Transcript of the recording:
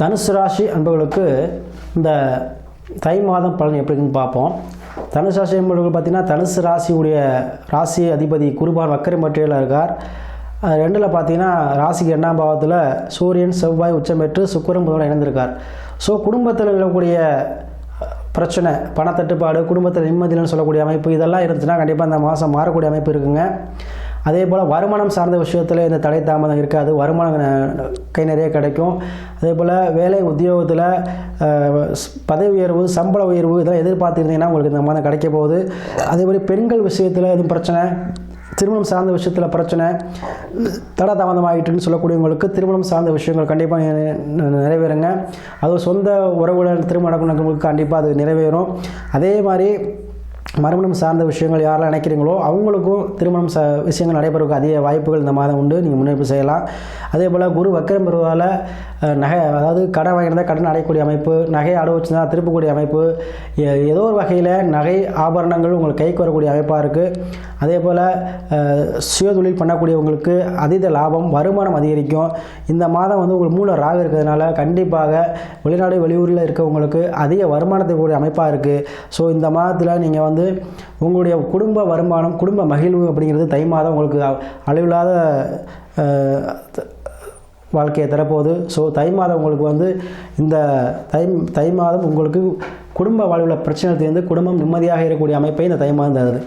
தனுசு ராசி அன்பர்களுக்கு இந்த தை மாதம் பலன் எப்படின்னு பார்ப்போம். தனுசு ராசி அன்பர்கள் பார்த்தீங்கன்னா தனுசு ராசியுடைய ராசி அதிபதி குருபான் வக்கரை மற்றியில் இருக்கார் ரெண்டில் பார்த்தீங்கன்னா ராசிக்கு எண்ணாம் பாவத்தில் சூரியன் செவ்வாய் உச்சம் பெற்று சுக்கிரன் இணைந்திருக்கார். ஸோ குடும்பத்தில் இருக்கக்கூடிய பிரச்சனை பணத்தட்டுப்பாடு குடும்பத்தில் நிம்மதியில்னு சொல்லக்கூடிய அமைப்பு இதெல்லாம் இருந்துச்சுன்னா கண்டிப்பாக அந்த மாதம் மாறக்கூடிய அமைப்பு இருக்குங்க. அதே போல் வருமானம் சார்ந்த விஷயத்தில் இந்த தடை தாமதம் இருக்காது. வருமானம் கை நிறைய கிடைக்கும். அதே போல் வேலை உத்தியோகத்தில் பதவி உயர்வு சம்பள உயர்வு இதெல்லாம் எதிர்பார்த்துருந்தீங்கன்னா உங்களுக்கு இந்த மாதம் கிடைக்க போகுது. அதே மாதிரி பெண்கள் விஷயத்தில் எதுவும் பிரச்சனை திருமணம் சார்ந்த விஷயத்தில் பிரச்சனை தட தாமதமாகிட்டுன்னு சொல்லக்கூடியவங்களுக்கு திருமணம் சார்ந்த விஷயங்கள் கண்டிப்பாக நிறைவேறுங்க. அது சொந்த உறவுகள் திருமணம் நடக்கிறவங்களுக்கு கண்டிப்பாக அது நிறைவேறும். அதே மாதிரி மறுமணம் சார்ந்த விஷயங்கள் யாரெல்லாம் நினைக்கிறீங்களோ அவங்களுக்கும் திருமணம் ச விஷயங்கள் நடைபெறக்கு அதிக வாய்ப்புகள் இந்த மாதம் உண்டு. நீங்கள் முன்னெடுப்பு செய்யலாம். அதே போல் குரு வக்கரம் பெறுவதால் நகை அதாவது கடன் வாங்கியிருந்தால் கடன் அடையக்கூடிய அமைப்பு நகையை அடவு வச்சுருந்தா திருப்பக்கூடிய அமைப்பு ஏதோ ஒரு வகையில் நகை ஆபரணங்கள் உங்களுக்கு கைக்கு வரக்கூடிய அமைப்பாக இருக்குது அதே போல் சுயதொழில் பண்ணக்கூடியவங்களுக்கு அதீத லாபம் வருமானம் அதிகரிக்கும். இந்த மாதம் வந்து உங்களுக்கு மூல ராக இருக்கிறதுனால கண்டிப்பாக வெளிநாடு வெளியூரில் இருக்கவங்களுக்கு அதிக வருமானத்தை கூடிய அமைப்பாக இருக்குது ஸோ இந்த மாதத்தில் நீங்கள் வந்து உங்களுடைய குடும்ப வருமானம் குடும்ப மகிழ்வு அப்படிங்கிறது தை மாதம் உங்களுக்கு அளவில்லாத வாழ்க்கையை தரப்போகுது. ஸோ தை மாதம் உங்களுக்கு வந்து இந்த தை தை மாதம் உங்களுக்கு குடும்ப வாழ்வில் பிரச்சனை தீர்ந்து குடும்பம் நிம்மதியாக இருக்கக்கூடிய அமைப்பை இந்த தை மாதம் தருது.